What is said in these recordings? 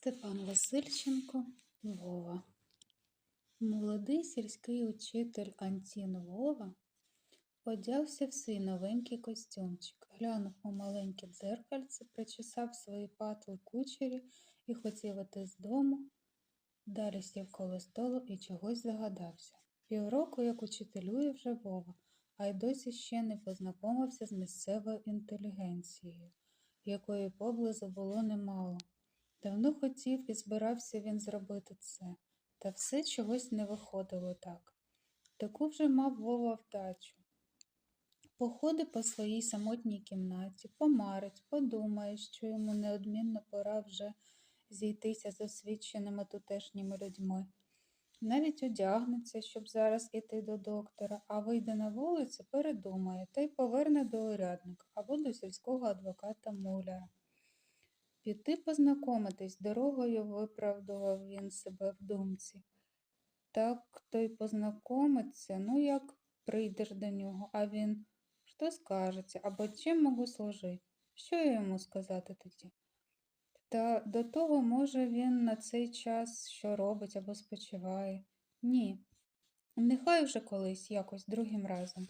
Степан Васильченко Вова. Молодий сільський учитель Антін Вова одягся в свій новенький костюмчик, глянув у маленьке дзеркальце, причесав свої патли кучері і хотів іти з дому. Далі сів коло столу і чогось загадався. Півроку, як учителює вже Вова, а й досі ще не познайомився з місцевою інтелігенцією, якої поблизу було немало. Давно хотів і збирався він зробити це, та все чогось не виходило так. Таку вже мав Вова вдачу. Походи по своїй самотній кімнаті, помарить, подумає, що йому неодмінно пора вже зійтися з освіченими тутешніми людьми. Навіть одягнеться, щоб зараз іти до доктора, а вийде на вулицю, передумає та й поверне до урядника або до сільського адвоката муляра. Піти познайомитись дорогою виправдував він себе в думці. Так то й познайомиться, ну як прийдеш до нього, а він що скажеться або чим можу служити? Що я йому сказати тоді? Та до того, може, він на цей час що робить або спочиває. Ні, нехай вже колись якось другим разом.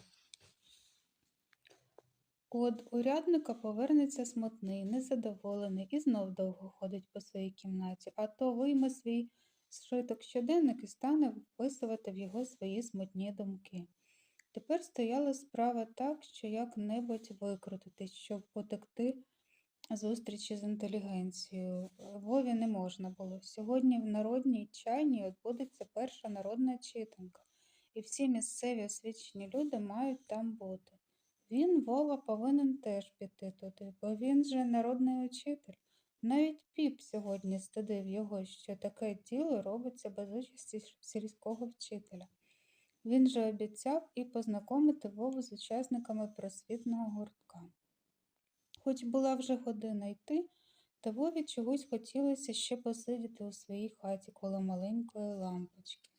От урядника повернеться смутний, незадоволений і знов довго ходить по своїй кімнаті, а то вийме свій зшиток щоденник і стане вписувати в його свої смутні думки. Тепер стояла справа так, що як-небудь викрутитись, щоб потекти зустрічі з інтелігенцією. Вові не можна було. Сьогодні в народній чайні відбудеться перша народна читанка, і всі місцеві освічені люди мають там бути. Він, Вова, повинен теж піти туди, бо він же народний учитель. Навіть піп сьогодні стидив його, що таке діло робиться без участі сільського вчителя. Він же обіцяв і познайомити Вову з учасниками просвітного гуртка. Хоч була вже година йти, та Вові чогось хотілося ще посидіти у своїй хаті коло маленької лампочки.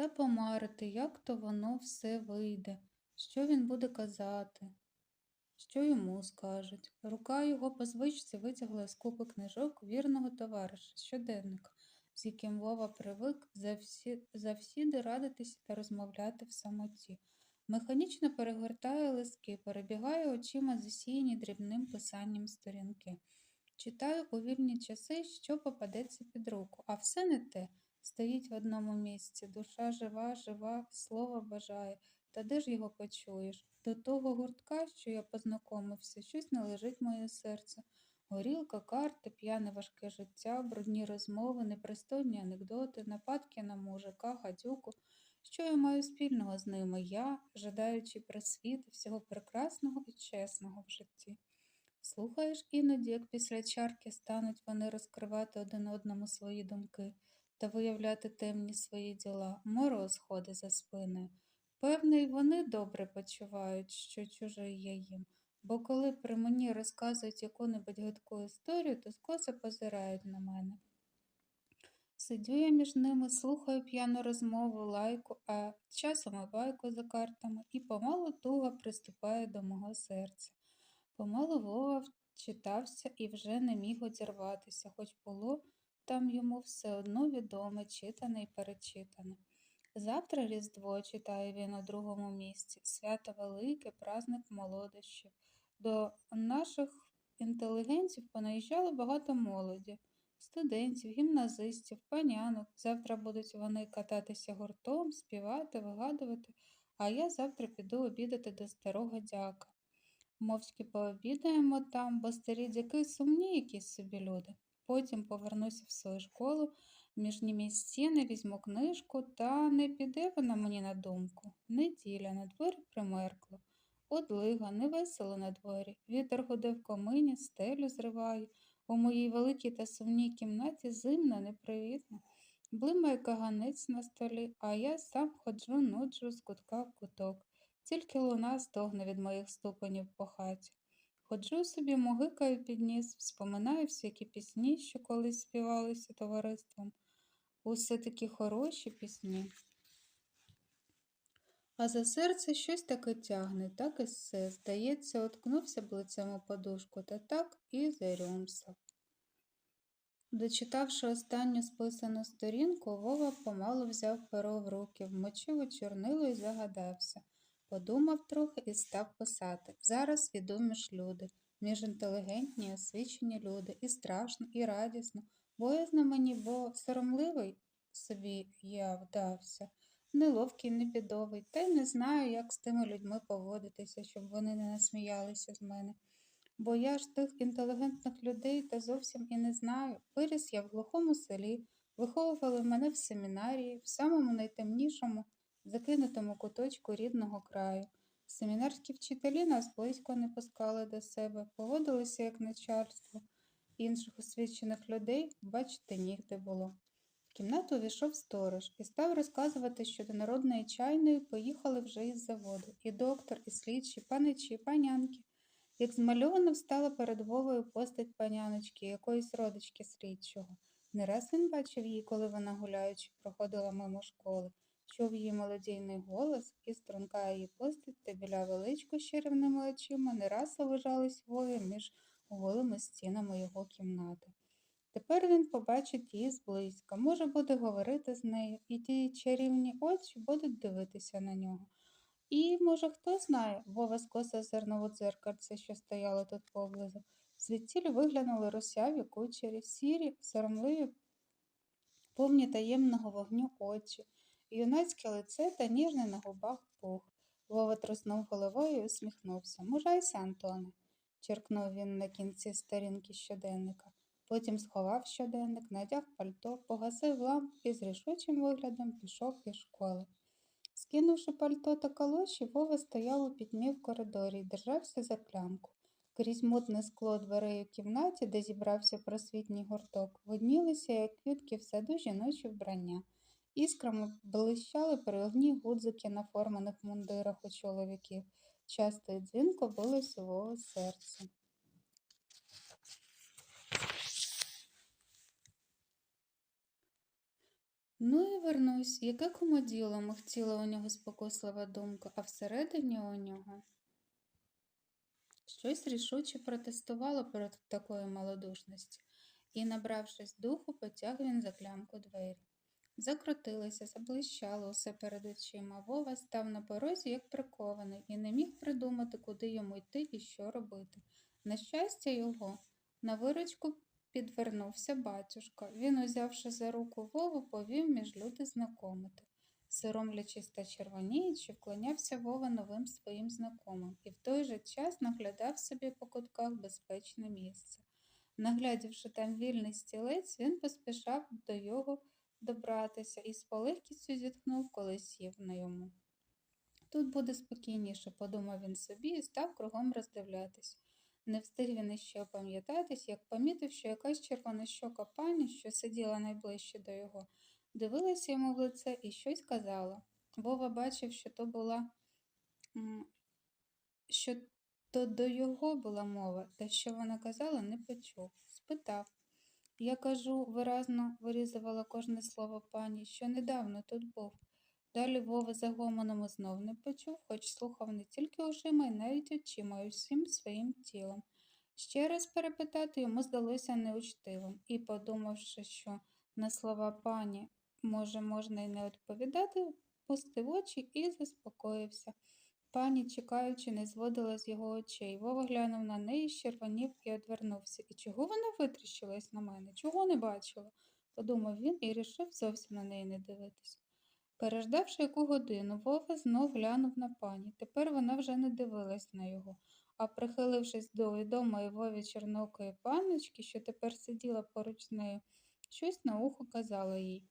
Та помарити, як то воно все вийде, що він буде казати, що йому скажуть. Рука його по звичці витягла з купи книжок вірного товариша, щоденника, з яким Вова привик завсі, завсіди радитися та розмовляти в самоті. Механічно перегортає листки, перебігає очима засіяні дрібним писанням сторінки. Читаю у вільні часи, що попадеться під руку, а все не те. Стоїть в одному місці, душа жива, жива, слово бажає, та де ж його почуєш? До того гуртка, що я познайомився, щось не лежить моє серце. Горілка, карти, п'яне важке життя, брудні розмови, непристойні анекдоти, нападки на мужика, гадюку. Що я маю спільного з ними? Я, жадаючи просвіти всього прекрасного і чесного в житті. Слухаєш іноді, як після чарки стануть вони розкривати один одному свої думки та виявляти темні свої діла, мороз ходить за спиною. Певне, й вони добре почувають, що чужий є їм, бо коли при мені розказують яку-небудь гидку історію, то скоса позирають на мене. Сидю я між ними, слухаю п'яну розмову, лайку, а часом і байку за картами, і помалу туга приступає до мого серця. Помалу Вова вчитався і вже не міг одірватися, хоч було там йому все одно відоме, читане і перечитане. Завтра Різдво читає він у другому місці, свято велике, праздник молодощів. До наших інтелігентів понаїжджало багато молоді, студентів, гімназистів, панянок. Завтра будуть вони кататися гуртом, співати, вигадувати, а я завтра піду обідати до старого дяка. Мовчки пообідаємо там, бо старі дяки сумні якісь собі люди. Потім повернуся в свою школу, між ними стіни візьму книжку, та не піде вона мені на думку. Неділя на дворі примеркло. Одлига, невесело на дворі. Вітер гуде в комині, стелю зриває. У моїй великій та сумній кімнаті зимно, непривітно. Блимає каганець на столі, а я сам ходжу, нуджу з кутка в куток. Тільки луна стогне від моїх ступенів по хаті. Ходжу собі, могикаю під ніс, вспоминаю всякі пісні, що колись співалися товариством. Усе такі хороші пісні. А за серце щось таке тягне, так і все. Здається, уткнувся б лицем у подушку, та так і зарюмсав. Дочитавши останню списану сторінку, Вова помалу взяв перо в руки, вмочив у чорнило і загадався. Подумав трохи і став писати. Зараз іду між люди, між інтелігентні, освічені люди, і страшно, і радісно, боязно мені, бо соромливий собі я вдався, неловкий, не бідовий, та й не знаю, як з тими людьми поводитися, щоб вони не насміялися з мене. Бо я ж тих інтелігентних людей та зовсім і не знаю. Виріс я в глухому селі, виховували мене в семінарії, в самому найтемнішому, закинутому куточку рідного краю. Семінарські вчителі нас близько не пускали до себе, поводилися як начальство. Інших освічених людей бачити нігде було. В кімнату увійшов сторож і став розказувати, що до народної чайної поїхали вже із заводу, і доктор, і слідчі, паничі, панянки. Як змальовано встала перед Вовою постать паняночки, якоїсь родички слідчого. Не раз він бачив її, коли вона, гуляючи, проходила мимо школи, чув її молодійний голос, і струнка її постать та біля величку з чарівними очима не раз лежались Вові між голими стінами його кімнати. Тепер він побачить її зблизька, може буде говорити з нею, і ті чарівні очі будуть дивитися на нього. І, може, хто знає, Вова скоса зернову дзеркальце, що стояло тут поблизу. Звідтіль виглянули росяві кучері, сірі, соромливі, повні таємного вогню очі, юнацьке лице та ніжний на губах пух. Вова труснув головою і усміхнувся. Мужайся, Антоне, черкнув він на кінці сторінки щоденника. Потім сховав щоденник, надяг пальто, погасив ламп і з рішучим виглядом пішов із школи. Скинувши пальто та калоші, Вова стояв у пітьмі в коридорі і держався за клямку. Крізь мутне скло дверей у кімнаті, де зібрався просвітній гурток, виднілися, як квітки в саду жіночі вбрання. Іскрами блищали огні гудзики на форманих мундирах у чоловіків. Часто і дзвінко билось у Вови серце. Ну і вернусь, яке кому діло михтіла у нього спокуслива думка, а всередині у нього щось рішуче протестувало проти такої малодушності, і, набравшись духу, потяг він за клямку двері. Закрутилося, заблищало усе перед очима. Вова став на порозі, як прикований, і не міг придумати, куди йому йти і що робити. На щастя його, на виручку підвернувся батюшка. Він, узявши за руку Вову, повів між люди знакомити. Соромлячись та червоніючи, вклонявся Вова новим своїм знакомим і в той же час наглядав собі по кутках безпечне місце. Наглядівши там вільний стілець, він поспішав до його добратися і з полегкістю зітхнув, коли сів на йому. Тут буде спокійніше, подумав він собі і став кругом роздивлятись. Не встиг він іще опам'ятатись, як помітив, що якась червонощока пані, що сиділа найближче до його, дивилася йому в лице і щось казала. Вова бачив, що то була, що то до його була мова, та що вона казала, не почув. Спитав. Я кажу, виразно вирізувала кожне слово пані, що недавно тут був. Далі Вова за гомоном знов не почув, хоч слухав не тільки ушима, й навіть очима, і всім своїм тілом. Ще раз перепитати йому здалося неучтивим, і, подумавши, що на слова пані, може, можна й не відповідати, пустив очі і заспокоївся. Пані, чекаючи, не зводила з його очей. Вова глянув на неї, щервонів і одвернувся. І чого вона витріщилась на мене? Чого не бачила? подумав він і рішив зовсім на неї не дивитись. Переждавши яку годину, Вова знов глянув на пані. Тепер вона вже не дивилась на його, а прихилившись до відомої Вові чорнокої панночки, що тепер сиділа поруч з нею, щось на ухо казала їй.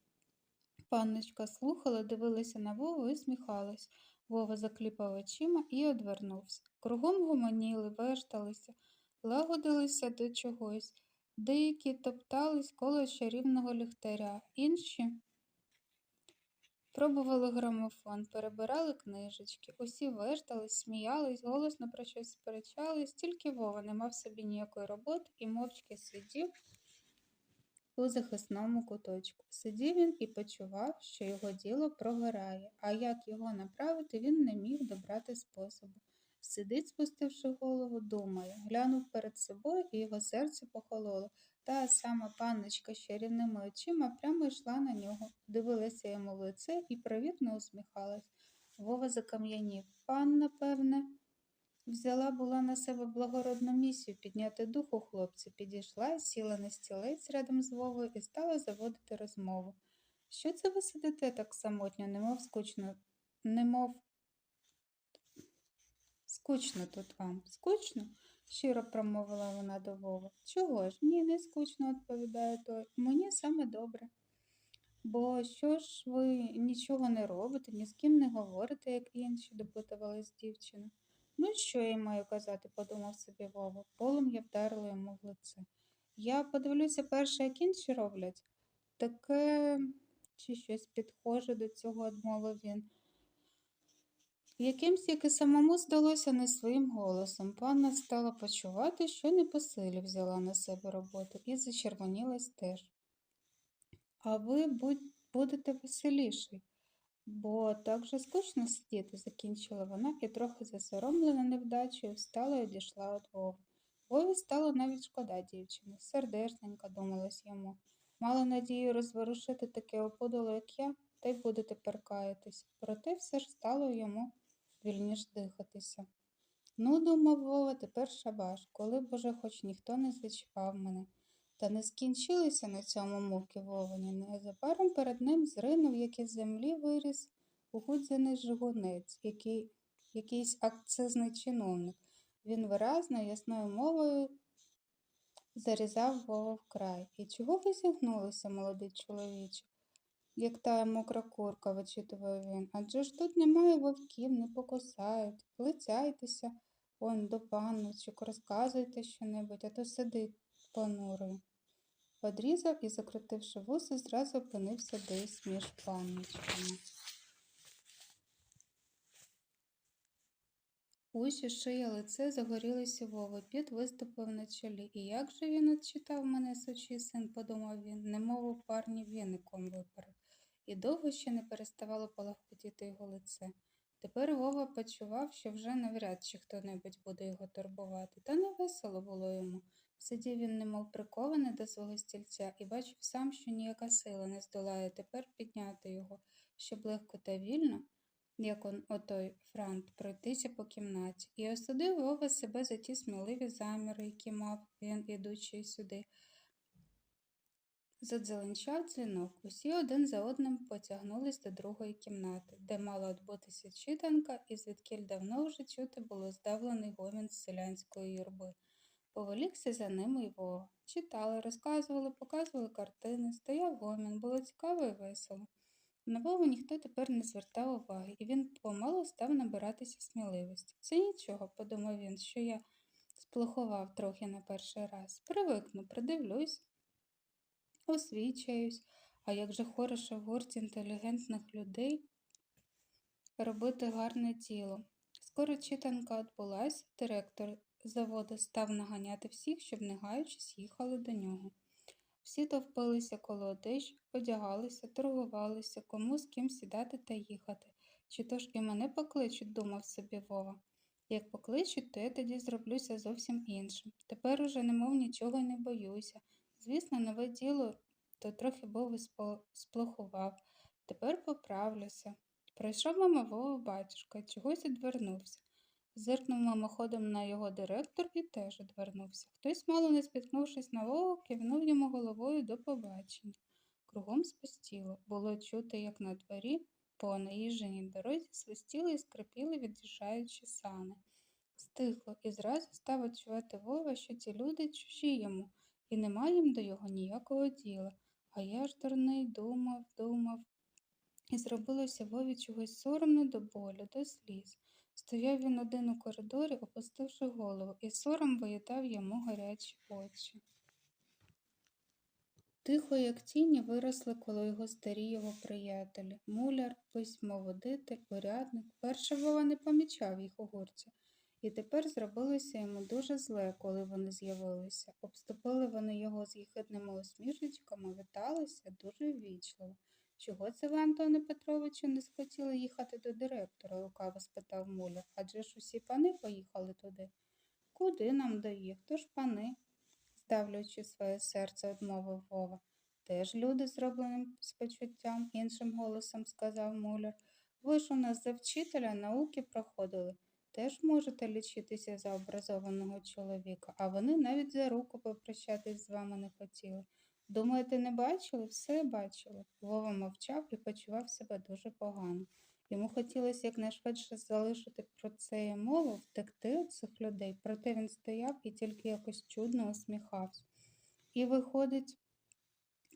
Панночка слухала, дивилася на Вову і сміхалась. Вова закліпав очима і одвернувся. Кругом гомоніли, вешталися, лагодилися до чогось. Деякі топтались коло чарівного ліхтаря, інші пробували грамофон, перебирали книжечки. Усі вештались, сміялись, голосно про щось сперечались, тільки Вова не мав собі ніякої роботи і мовчки сидів у захисному куточку. Сидів він і почував, що його діло прогорає, а як його направити, він не міг добрати способу. Сидить, спустивши голову, думає, глянув перед собою, і його серце похололо. Та сама панночка з чарівними очима прямо йшла на нього, дивилася йому в лице і привітно усміхалась. Вова закам'янів. Панна, певне, взяла була на себе благородну місію підняти дух у хлопця, підійшла, сіла на стілець рядом з Вовою і стала заводити розмову. Що це ви сидите так самотньо, немов скучно, немов скучно тут вам? Скучно? щиро промовила вона до Вови. Чого ж? Ні, не скучно, відповідає той. Мені саме добре. Бо що ж ви нічого не робите, ні з ким не говорите, як інші, допитувалась дівчина. Ну, що я маю казати, подумав собі Вова. Полум'я вдарило йому в лице. Я подивлюся перше, як інші роблять. Таке чи щось підхоже до цього, одмовив він. Якимсь, як і самому здалося не своїм голосом, панна стала почувати, що не по силі взяла на себе роботу і зачервонілась теж. А ви будь, будете веселіший, бо так же скучно сидіти, закінчила вона і трохи засоромлена невдачею, встала і одійшла від Вови. Вові стало навіть шкода дівчини, сердешненько думалось йому. Мала надію розворушити таке опудало, як я, та й буде тепер каятись. Проте все ж стало йому вільніш дихатися. Ну, думав Вова, тепер шабаш, коли б уже хоч ніхто не зачіпав мене. Та не скінчилися на цьому муки Вовані. Незабаром перед ним зринув, як із землі виріс угудзяний жигунець, який, якийсь акцизний чиновник. Він виразно, ясною мовою зарізав Вова вкрай. І чого ви зігнулися, молодий чоловіче? Як та мокра курка, вичитував він. Адже ж тут немає вовків, не покусають. Лицяйтеся, он до панночок, розказуйте щонебудь, а то сидить понурою. Подрізав і, закрутивши вуси, зразу опинився десь між панночками. Уші, шия, лице загорілися Вови, піт виступив на чолі. І як же він отчитав мене, сучий син, подумав він, немов у парні віником виперед. І довго ще не переставало палахкотіти його лице. Тепер Вова почував, що вже навряд чи хто-небудь буде його турбувати, та не весело було йому. Сидів він, немов прикований до свого стільця, і бачив сам, що ніяка сила не здолає тепер підняти його, щоб легко та вільно, як он отой франт, пройтися по кімнаті, і осудив Вова себе за ті сміливі заміри, які мав він, ідучи сюди. Задзеленчав дзвінок. Усі один за одним потягнулись до другої кімнати, де мала відбутися читанка, і звідкіль давно вже чути було здавлений гомін з селянської юрби. Повелікся за ними й Вова. Читали, розказували, показували картини, стояв гомін, було цікаво і весело. На Вову ніхто тепер не звертав уваги, і він помалу став набиратися сміливості. Це нічого, подумав він, що я сплохував трохи на перший раз. Привикну, придивлюсь, освічаюсь, а як же хороше в гурті інтелігентних людей робити гарне тіло. Скоро читанка відбулась, директор заводу став наганяти всіх, щоб не гаючись їхали до нього. Всі товпилися коло одежі, одягалися, торгувалися, кому з ким сідати та їхати. Чи то ж і мене покличуть, думав собі Вова. Як покличуть, то я тоді зроблюся зовсім іншим. Тепер уже немов нічого не боюся. Звісно, нове діло то трохи був і сплохував. Тепер поправлюся. Пройшов мимового батюшка, чогось відвернувся. Зиркнув мимоходом на його директор і теж одвернувся. Хтось, мало не спіткнувшись на Вову, кивнув йому головою до побачення. Кругом спустіло. Було чути, як на дворі по наїждженій дорозі свистіли і скрипіли, від'їжджаючи сани. Стихло і зразу став відчувати Вова, що ці люди чужі йому, і нема їм до його ніякого діла. А я ж дурний думав, думав. І зробилося Вові чогось соромно до болю, до сліз. Стояв він один у коридорі, опустивши голову, і сором виїдав йому гарячі очі. Тихо, як тіні, виросли коло його старі його приятелі. Муляр, письмоводитель, урядник. Перше Вова не помічав їх у гурті. І тепер зробилося йому дуже зле, коли вони з'явилися. Обступили вони його з їхидними усмішечками, віталися дуже ввічливо. Чого це ви, Антоне Петровичу, не схотіли їхати до директора? лукаво спитав Муляр. Адже ж усі пани поїхали туди. Куди нам до їх? То ж пани, ставлячи своє серце, одмовив Вова. Теж люди зробленим з почуттям, іншим голосом сказав Муляр. Ви ж у нас за вчителя науки проходили. Теж можете лічитися за образованого чоловіка, а вони навіть за руку попрощатись з вами не хотіли. Думаєте, не бачили? Все бачили. Вова мовчав і почував себе дуже погано. Йому хотілося якнайшвидше залишити про це мову, втекти від цих людей, проте він стояв і тільки якось чудно усміхався. І виходить,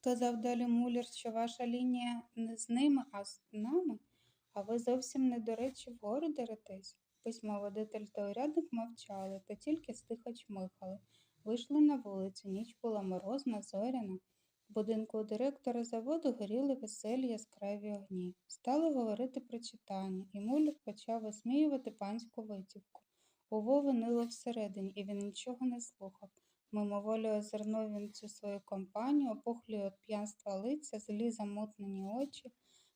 казав далі Муляр, що ваша лінія не з ними, а з нами, а ви зовсім не до речі вгору деретесь. Письмоводитель та урядник мовчали, та тільки стиха чмихали. Вийшли на вулицю, ніч була морозна, зоряна. В будинку у директора заводу горіли веселі яскраві огні. Стали говорити про читання, і Муляр почав висміювати панську витівку. У Вови нило всередині, і він нічого не слухав. Мимоволі озирнув він цю свою компанію, опухлі від п'янства лиця, злі замутнені очі.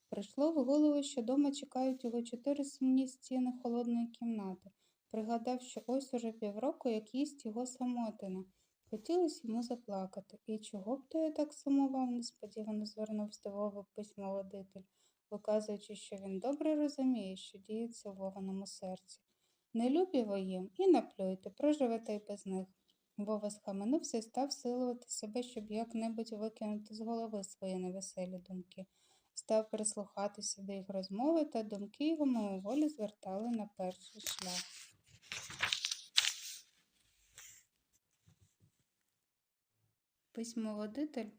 Прийшло в голову, що дома чекають його чотири сумні стіни холодної кімнати. Пригадав, що ось уже півроку як їсть його самотина. Хотілося йому заплакати. І чого б то я так сумував, несподівано звернувся до Вови письмоводитель, виказуючи, що він добре розуміє, що діється у Вованому серці. Не любі ви їм і наплюйте, проживете й без них. Вова схаменувся і став силувати себе, щоб як-небудь викинути з голови свої невеселі думки. Став прислухатися до їх розмови, та думки його мимоволі звертали на перший шлях. Письмоводитель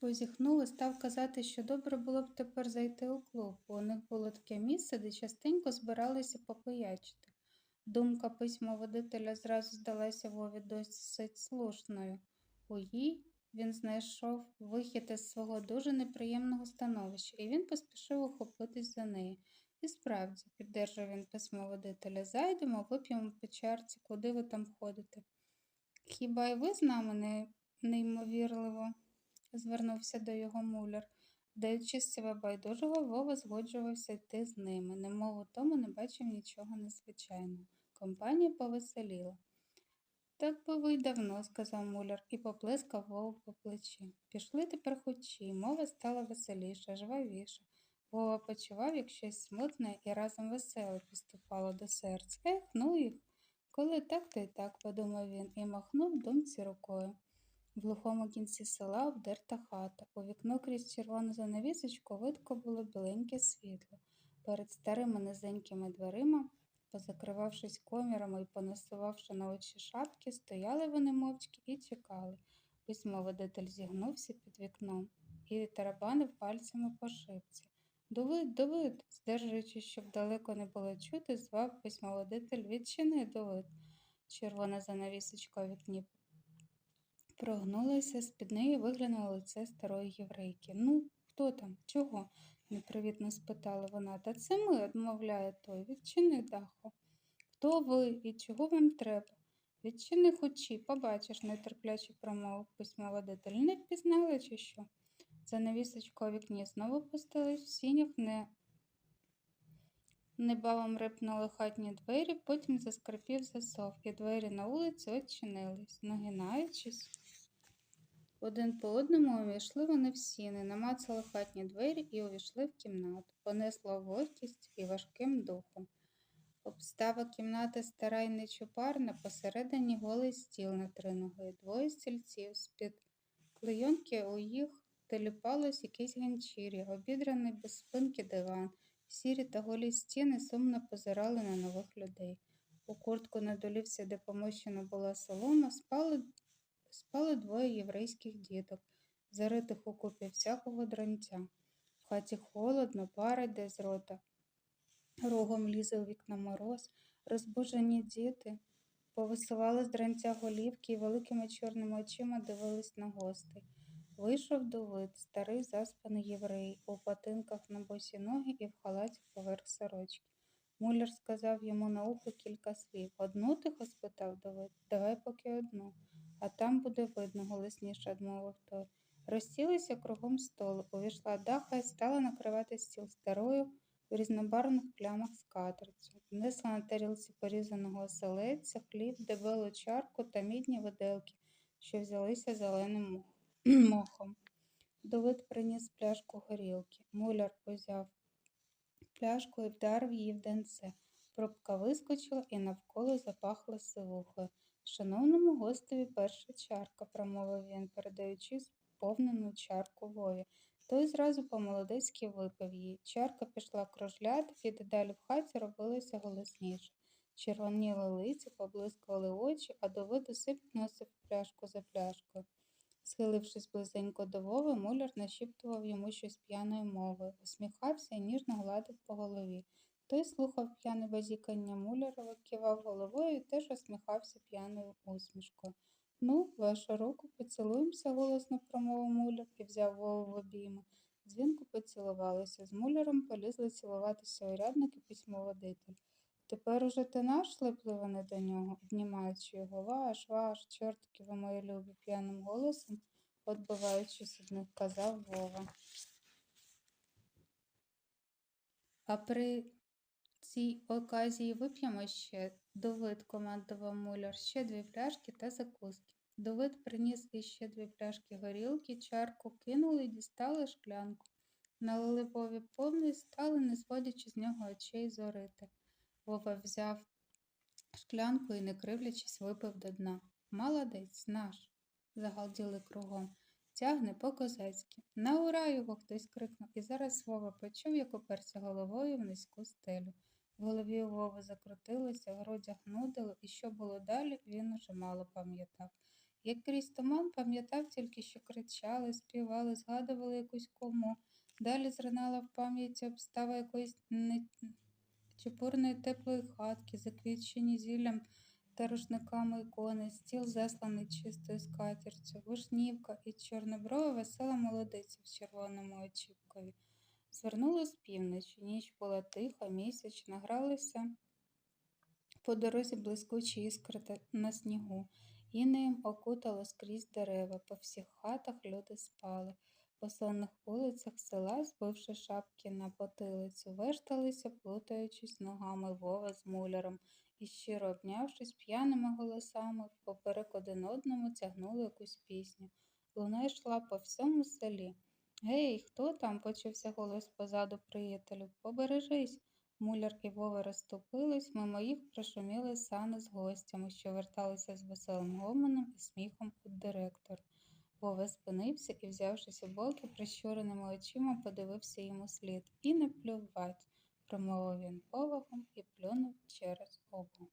позіхнув і став казати, що добре було б тепер зайти у клуб, бо у них було таке місце, де частенько збиралися попоячити. Думка письмоводителя зразу здалася Вові досить слушною. У їй він знайшов вихід із свого дуже неприємного становища, і він поспішив ухопитись за неї. І справді, піддержав він письмоводителя, зайдемо, вип'ємо по чарці, куди ви там ходите. Хіба й ви з нами не неймовірливо? звернувся до його муляр. Даючись себе байдужого, Вова згоджувався йти з ними, немов у тому не бачив нічого незвичайного. Компанія повеселіла. Так би ви й давно, сказав муляр і поплескав Вову по плечі. Пішли тепер хочі, мова стала веселіша, жвавіша. Вова почував, як щось смутне і разом веселе підступало до серця. Ех, ну їх. Коли так, то й так, подумав він і махнув думці рукою. В глухому кінці села обдерта хата. У вікно крізь червону занавісочку видко було біленьке світло. Перед старими низенькими дверима, позакривавшись комірами і понасувавши на очі шапки, стояли вони мовчки і чекали. Письмоводитель зігнувся під вікном і тарабанив пальцями по шипці. Довид, довид, здержуючи, щоб далеко не було чути, звав письмоводитель відчини довид. Червона занавісочка у вікні прогнулася, з-під неї виглянуло лице старої єврейки. Ну, хто там? Чого? непривітно спитала вона. Та це ми, одмовляє той. Відчини даху. Хто ви і чого вам треба? Відчини хочі, побачиш, нетерпляче промовив письмоводитель. Не впізнали, чи що? Занавісочка у вікні знову пустилась, в сінях не Небавом рипнули хатні двері, потім заскрипів засов, і двері на вулиці очинились, нагинаючись. Один по одному увійшли вони в сіни, намацали хатні двері і увійшли в кімнату. Понесло вогкість і важким духом. Обстава кімнати стара й нечупарна, посередині голий стіл на три ноги, двоє стільців, з-під клейонки у їх теліпалось якесь ганчір'я, обідраний без спинки диван. Сірі та голі стіни сумно позирали на нових людей. У куртку на долівці, де помощена була солома, спали спали двоє єврейських діток, заритих у купі всякого дранця. В хаті холодно, пара йде з рота. Рогом лізе у вікна мороз, розбужені діти повисували з дранця голівки і великими чорними очима дивились на гостей. Вийшов Довид, старий заспаний єврей, у патинках на босі ноги і в халаті поверх сорочки. Муляр сказав йому на ухо кілька слів. Одну тихо спитав Давид. Давай поки одну. А там буде видно, голосніше одмовив той. Розсілися кругом столу, увійшла даха і стала накривати стіл старою у різнобарвних плямах скатертю. Внесла на тарілці порізаного оселедця, хліб, дебелу чарку та мідні виделки, що взялися зеленим мохом. Давид приніс пляшку горілки. Муляр узяв пляшку і вдарив її в денце. Пробка вискочила і навколо запахло сивухою. Шановному гостеві перша чарка, промовив він, передаючи сповнену чарку Вові. Той зразу по-молодецьки випив її. Чарка пішла кружляти, і дедалі в хаті робилося голосніше. Червоніли лиця, поблискували очі, а Давид усе підносив пляшку за пляшкою. Схилившись близенько до Вови, муляр нашіптував йому щось п'яною мовою, усміхався і ніжно гладив по голові. Той слухав п'яне базікання мулярова, кивав головою і теж усміхався п'яною усмішкою. Ну, вашу руку поцілуємося, голосно промовив муляр і взяв Вову в обійми. Дзвінко поцілувалися. З муляром полізли цілуватися урядник і письмоводитель. Тепер уже ти наш, шепли вони до нього, обнімаючи його. Ваш, ваш, чортики ви мої любі, п'яним голосом, відбиваючись від них, казав Вова. А при цій оказії вип'ємо ще, Давид командував муляр, ще дві пляшки та закуски. Давид приніс іще дві пляшки горілки, чарку кинули і дістали шклянку. Налили Вові повний, стали, не зводячи з нього очей зорити. Вова взяв шклянку і, не кривлячись, випив до дна. Молодець, наш, загалділи кругом. Тягне по-козацьки. На ура його хтось крикнув, і зараз Вова почув, як уперся головою в низьку стелю. Голові у Вови закрутилося, в грудях нудило, і що було далі, він уже мало пам'ятав. Як крізь туман пам'ятав тільки, що кричали, співали, згадували якусь кому. Далі зринала в пам'яті обстава якоїсь не... чепурної теплої хатки, заквітчені зіллям та рушниками ікони, стіл засланий чистою скатертю, вишнівка і чорноброва весела молодиця в червоному очіпкові. Звернуло з півночі, ніч була тиха, місячна, гралися по дорозі блискучі іскри на снігу. Інеєм окутало скрізь дерева, по всіх хатах люди спали. По сонних вулицях села, збивши шапки на потилицю, вешталися, плутаючись ногами Вова з муляром і, щиро обнявшись п'яними голосами, поперек один одному тягнули якусь пісню. Луна йшла по всьому селі. Гей, хто там? почувся голос позаду приятелю. Побережись. Муляр і Вова розступились, мимо їх прошуміли сани з гостями, що верталися з веселим гомоном і сміхом у директора. Вова спинився і, взявшись у боки, прищуреними очима подивився йому слід. І не плювать, промовив він повагом і плюнув через обу.